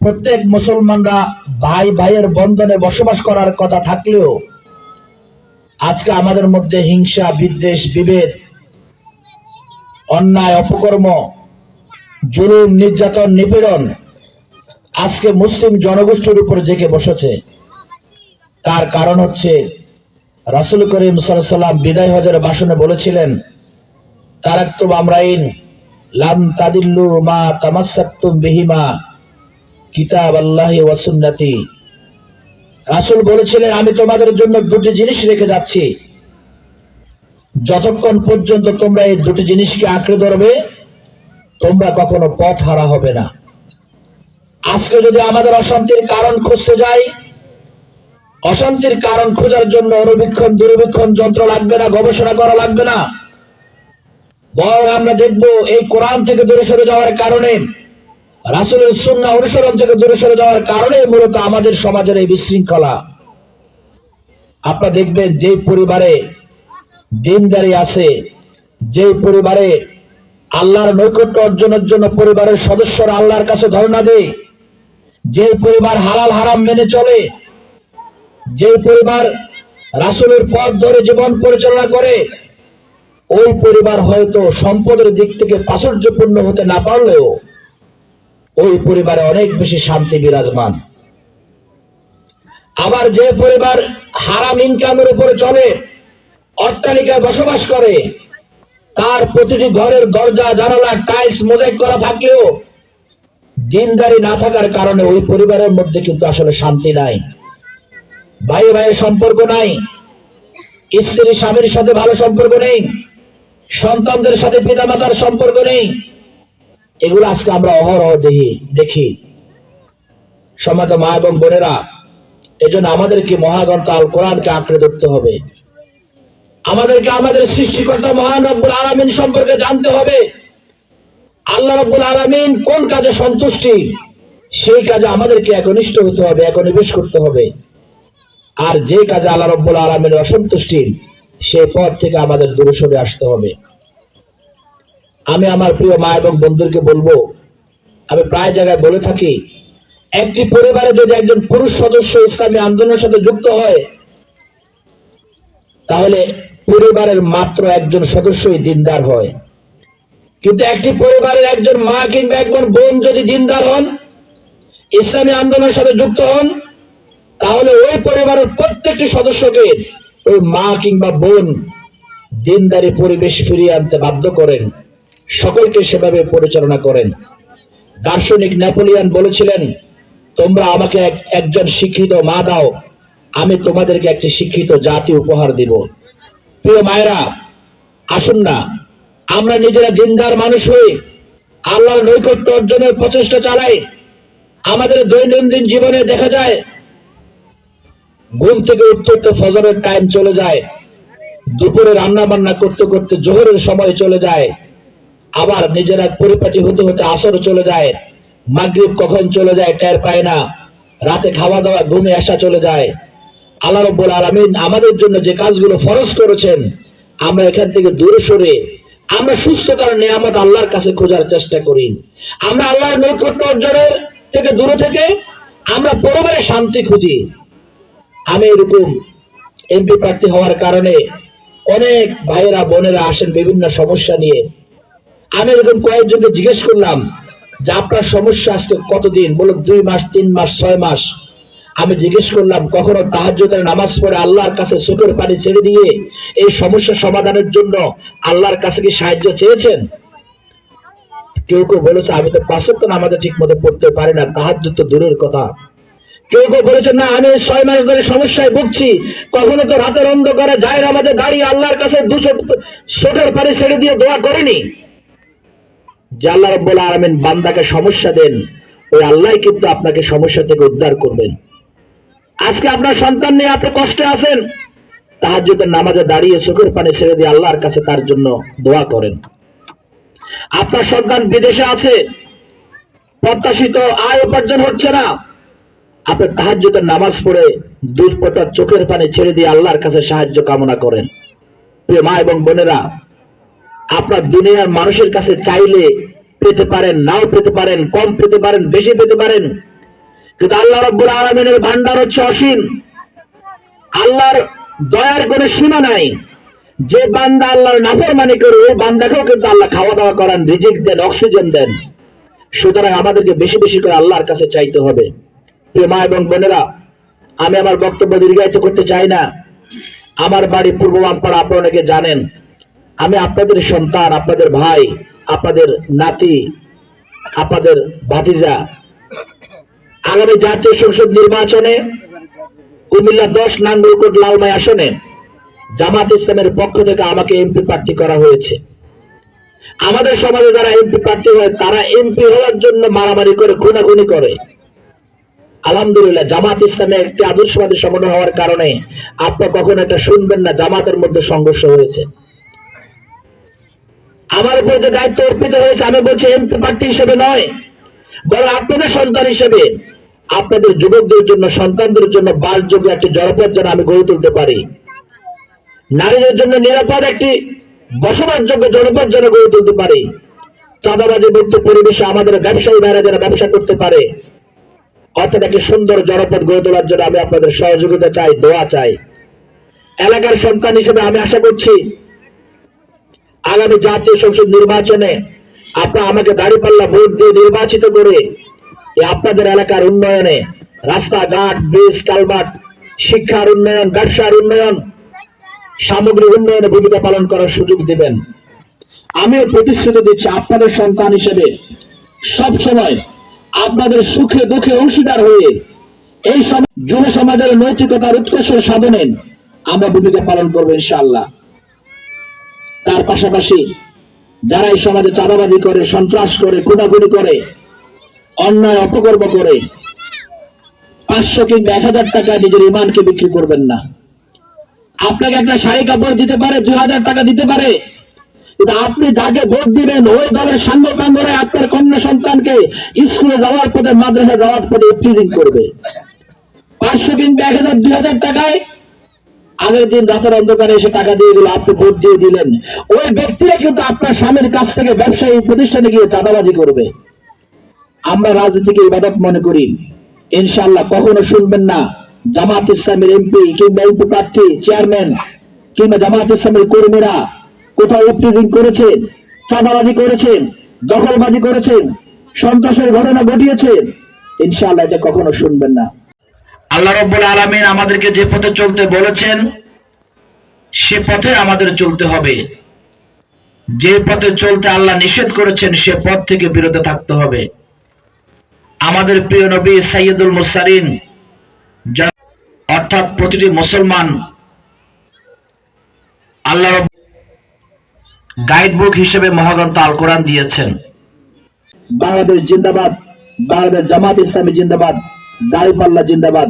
প্রত্যেক মুসলমানরা ভাই ভাইয়ের বন্ধনে বসবাস করার কথা থাকলেও আজকে আমাদের মধ্যে হিংসা, বিদ্বেষ, বিভেদ, অন্যায়, অপকর্ম, জুলুম, নির্যাতন, নিপীড়ন আজকে মুসলিম জনগোষ্ঠীর উপর জেগে বসেছে। তার কারণ হচ্ছে রাসুল করিম সাল্লাম বিদায় হজের ভাষণে বলেছিলেন তারাক্তুম আমরাইন লাম তাদিল্লু মা বিহিমা রাসূল বলেছিলেন, আমি তোমাদের জন্য দুটি জিনিস রেখে যাচ্ছি। যতক্ষণ পর্যন্ত তোমরা এই দুটি জিনিসকে আঁকড়ে ধরবে, তোমরা কখনো পথ হারা হবে না। আজকে যদি আমাদের অশান্তির কারণ খুঁজতে যাই, অশান্তির কারণ খোঁজার জন্য অনুবীক্ষণ, দূরবীক্ষণ যন্ত্র লাগবে না, গবেষণা করা লাগবে না। বরং আমরা দেখব এই কোরআন থেকে দূরে সরে যাওয়ার কারণে, রাসুলের সুন্না অনুসরণ থেকে দূরে সরে যাওয়ার কারণে মূলত আমাদের সমাজের এই বিশৃঙ্খলা। আপনারা দেখবেন যে পরিবারে দিনদারি আছে যে পরিবারে আল্লাহর নৈকট্য অর্জনের জন্য পরিবারের সদস্যরা আল্লাহর কাছে ধর্ণা দেয় যে পরিবার হালাল হারাম মেনে চলে যে পরিবার রাসুলের পথ ধরে জীবন পরিচালনা করে ওই পরিবার হয়তো সম্পদের দিক থেকে প্রাচুর্যপূর্ণ হতে না পারলেও ওই পরিবারে অনেক বেশি শান্তি বিরাজমান। আবার যে পরিবার হারাম ইনকামের উপরে চলে, অট্টালিকায় বসবাস করে, তার প্রতিটি ঘরের দরজা, জানালা টাইলস মোজাইক করা থাকলেও দিনদারি না থাকার কারণে ওই পরিবারের মধ্যে কিন্তু আসলে শান্তি নাই। ভাই ভাইয়ের সম্পর্ক নাই স্ত্রী স্বামীর সাথে ভালো সম্পর্ক নেই সন্তানদের সাথে পিতামাতার সম্পর্ক নেই। এগুলো আজকে আমরা অহরহ দেখি দেখি। সমাজ মা এবং বোনেরা, এজন্য আমাদেরকে মহাগ্রন্থ আল কোরআনকে আঁকড়ে ধরতে হবে। আমাদেরকে আমাদের সৃষ্টিকর্তা মহান রব্বুল আলামিন সম্পর্কে জানতে হবে। আল্লাহ রব্বুল আলামিন কোন কাজে সন্তুষ্টি? সেই কাজে আমাদেরকে একনিষ্ঠ হতে হবে, একনিবেশ করতে হবে। আর যে কাজে আল্লাহ রব্বুল আলমের অসন্তুষ্টি সে পথ থেকে আমাদের দূরে সরে আসতে হবে। আমি আমার প্রিয় মা এবং বন্ধুকে বলব, আমি প্রায় জায়গায় বলে থাকি, একটি পরিবারে যদি একজন পুরুষ সদস্য ইসলামী আন্দোলনের সাথে যুক্ত হয়, তাহলে পরিবারের মাত্র একজন সদস্যই দিনদার হয়। কিন্তু একটি পরিবারের একজন মা কিংবা একজন বোন যদি দিনদার হন, ইসলামী আন্দোলনের সাথে যুক্ত হন, তাহলে ওই পরিবারের প্রত্যেকটি সদস্যকে ওই মা কিংবা বোন দিনদারি পরিবেশ ফিরিয়ে আনতে বাধ্য করেন, সকলকে সেভাবে পরিচালনা করেন। দার্শনিক নেপোলিয়ান বলেছিলেন, তোমরা আমাকে এক- একজন শিক্ষিত মা দাও, আমি তোমাদেরকে একটি শিক্ষিত জাতি উপহার দিব। প্রিয় মায়েরা, আসুন না, আমরা নিজেরা দিনদার মানুষ হই, আল্লাহর নৈকট্য অর্জনের প্রচেষ্টা চালাই। আমাদের দৈনন্দিন জীবনে দেখা যায় ঘুম থেকে উঠতে উঠতে ফজরের টাইম চলে যায়। দুপুরে রান্না বান্না করতে করতে জোহরের সময় চলে যায়। আবার নিজেরা পরিপাটি হতে হতে আসর চলে যায়। মাগরিব কখন চলে যায় টের পায় না। রাতে খাওয়া দাওয়া ঘুমে আসা চলে যায়। আল্লাহ রব্বুল আলমিন আমাদের জন্য যে কাজগুলো ফরজ করেছেন, আমরা এখান থেকে দূরে সরে, আমরা সুস্থতার নিয়ামত আল্লাহর কাছে খোঁজার চেষ্টা করি। আমরা আল্লাহর নৈকট্য অর্জনের থেকে দূরে থেকে আমরা পরিবারে শান্তি খুঁজি। আমি এরকম এমপি প্রার্থী হওয়ার কারণে অনেক ভাইয়েরা, বোনেরা আসেন বিভিন্ন সমস্যা নিয়ে। আমি এরকম কয়েকজনকে জিজ্ঞেস করলাম যে, আপনার সমস্যা আজকে কতদিন? বলো দুই মাস, তিন মাস, ছয় মাস। আমি জিজ্ঞেস করলাম, কখনো তাহাজ্জুদের নামাজ পড়ে আল্লাহর কাছে চোখের পানি ছেড়ে দিয়ে এই সমস্যা সমাধানের জন্য আল্লাহর কাছে কি সাহায্য চেয়েছেন? কেউ কেউ বলেছে, আমি তো পাঁচক তো নামাজে ঠিক মতো পড়তে পারি না, তাহাজ্জুদ তো দূরের কথা। কেউ কেউ বলেছেন, না, আমি ছয় মাস ধরে সমস্যায় ভুগছি। কখনো তো রাতের অন্ধকারে না আমাদের দাঁড়িয়ে আল্লাহর কাছে দুশো চোখের পানি ছেড়ে দিয়ে দোয়া করেনি। যে আল্লাহ রব্বুল আলমিন বান্দাকে সমস্যা দেন, ওই আল্লাহ কিন্তু আপনাকে সমস্যা থেকে উদ্ধার করবেন। আজকে আপনার সন্তান নিয়ে আপনি কষ্টে আছেন, তাহাজ্জুদের নামাজে দাঁড়িয়ে চোখের পানি ছেড়ে দিয়ে আল্লাহর কাছে তার জন্য দোয়া করেন। আপনার সন্তান বিদেশে আছে, প্রত্যাশিত আয় উপার্জন হচ্ছে না। আপনি তাহাজ্জুদের নামাজ পড়ে দুধ পটার চোখের পানি ছেড়ে দিয়ে আল্লাহর কাছে সাহায্য কামনা করেন। প্রিয় মা এবং বোনেরা, আপনার দুনিয়ার মানুষের কাছে চাইলে পেতে পারেন, নাও পেতে পারেন, কম পেতে পারেন, বেশি পেতে পারেন। কিন্তু আল্লাহ রব্বুল আলমিনের ভান্ডার হচ্ছে অসীম। আল্লাহর দয়ার কোনো সীমা নাই। যে বান্দা আল্লাহর নাফরমানি করে, ওই বান্দাকেও কিন্তু আল্লাহ খাওয়া দাওয়া করান, রিজিক দেন, অক্সিজেন দেন। সুতরাং আমাদেরকে বেশি বেশি করে আল্লাহর কাছে চাইতে হবে। প্রিয় মা এবং বোনেরা, আমি আমার বক্তব্য দীর্ঘায়িত করতে চাই না। আমার বাড়ি পূর্ব বামপাড়া, আপনারা অনেকে জানেন। আমি আপনাদের সন্তান, আপনাদের ভাই, আপনাদের নাতি, আপনাদের ভাতিজা। আগামী জাতীয় সংসদ নির্বাচনে কুমিল্লা দশ নাঙ্গলকোট লালমাই আসনে জামাত ইসলামের পক্ষ থেকে আমাকে এমপি প্রার্থী করা হয়েছে। আমাদের সমাজে যারা এমপি প্রার্থী হয়, তারা এমপি হওয়ার জন্য মারামারি করে, খুনাখুনি করে। আলহামদুলিল্লাহ, জামাত ইসলামে একটি আদর্শবাদী সংগঠন হওয়ার কারণে আপনার কখনো এটা শুনবেন না, জামাতের মধ্যে সংঘর্ষ হয়েছে। আমার উপর যে দায়িত্ব অর্পিত হয়েছে, আমি বলছি এমপি প্রার্থী হিসেবে নয়, বরং আপনাদের সন্তান হিসেবে। আপনাদের যুবকদের জন্য, সন্তানদের জন্য বাসযোগ্য একটি জনপদ যেন আমি গড়ে তুলতে পারি। নারীদের জন্য নিরাপদ একটি বসবাসযোগ্য জনপদ যেন গড়ে তুলতে পারি। চাঁদাবাজি মুক্ত পরিবেশে আমাদের ব্যবসায়ী ভাইরা যেন ব্যবসা করতে পারে। অর্থাৎ একটি সুন্দর জনপদ গড়ে তোলার জন্য আমি আপনাদের সহযোগিতা চাই, দোয়া চাই। এলাকার সন্তান হিসেবে আমি আশা করছি, আগামী জাতীয় সংসদ নির্বাচনে আপনারা আমাকে দাঁড়িপাল্লা ভোট দিয়ে নির্বাচিত করে আপনাদের এলাকার উন্নয়নে রাস্তাঘাট, ব্রিজ কালভার্ট শিক্ষার উন্নয়ন, ব্যবসার উন্নয়ন, সামগ্রিক উন্নয়নে ভূমিকা পালন করার সুযোগ দিবেন। আমিও প্রতিশ্রুতি দিচ্ছি আপনাদের সন্তান হিসেবে সব সময় আপনাদের সুখে দুঃখে অংশীদার হয়ে এই যুব সমাজের নৈতিকতার উৎকর্ষ সাধনে আমরা ভূমিকা পালন করব ইনশাআল্লাহ। তার পাশাপাশি যারা এই সমাজে চাঁদাবাজি করে, সন্ত্রাস করে, খুনাখুনি করে, অন্যায় অপকর্ম করে, পাঁচশো কিংবা এক হাজার টাকা নিজের ইমানকে বিক্রি করবেন না। আপনাকে একটা শাড়ি কাপড় দিতে পারে, দুই হাজার টাকা দিতে পারে আপনি যাকে ভোট দিবেন, ওই দলের সাঙ্গ পাঙ্গরে আপনার কন্যা সন্তানকে স্কুলে যাওয়ার পথে মাদ্রাসা যাওয়ার পথে ফ্রিজিং করবে। পাঁচশো কিংবা এক হাজার, দুই হাজার টাকায় আগের দিন রাতের অন্ধকারে এসে টাকা দিয়ে দিল, আপনি ভোট দিয়ে দিলেন। ওই ব্যক্তিরা কিন্তু আপনার স্বামীর কাছ থেকে ব্যবসায়ী প্রতিষ্ঠানে গিয়ে চাঁদাবাজি করবে। আমরা রাজনীতিকে ইবাদত মনে করি। ইনশাল্লাহ কখনো শুনবেন না, জামাত ইসলামের এমপি কিংবা এমপি প্রার্থী, চেয়ারম্যান, কিংবা জামাত ইসলামের কর্মীরা কোথাও উত্তেজিং করেছেন চাঁদাবাজি করেছেন দখলবাজি করেছেন সন্ত্রাসের ঘটনা ঘটিয়েছে, ইনশাআল্লাহ এটা কখনো শুনবেন না। আল্লাহ রব্বুল আলমিন আমাদেরকে যে পথে চলতে বলেছেন, সে পথে আমাদের চলতে হবে। যে পথে চলতে আল্লাহ নিষেধ করেছেন, সে পথ থেকে বিরত থাকতে হবে। আমাদের প্রিয় নবী সাইয়দুল মুসারিন অর্থাৎ প্রতিটি মুসলমান, আল্লাহ গাইড বুক হিসেবে মহাগ্রন্থ আল কোরআন দিয়েছেন। বাংলাদেশ জিন্দাবাদ, বাংলাদেশ জামাত ইসলামী জিন্দাবাদ দাঁড়িপাল্লা জিন্দাবাদ।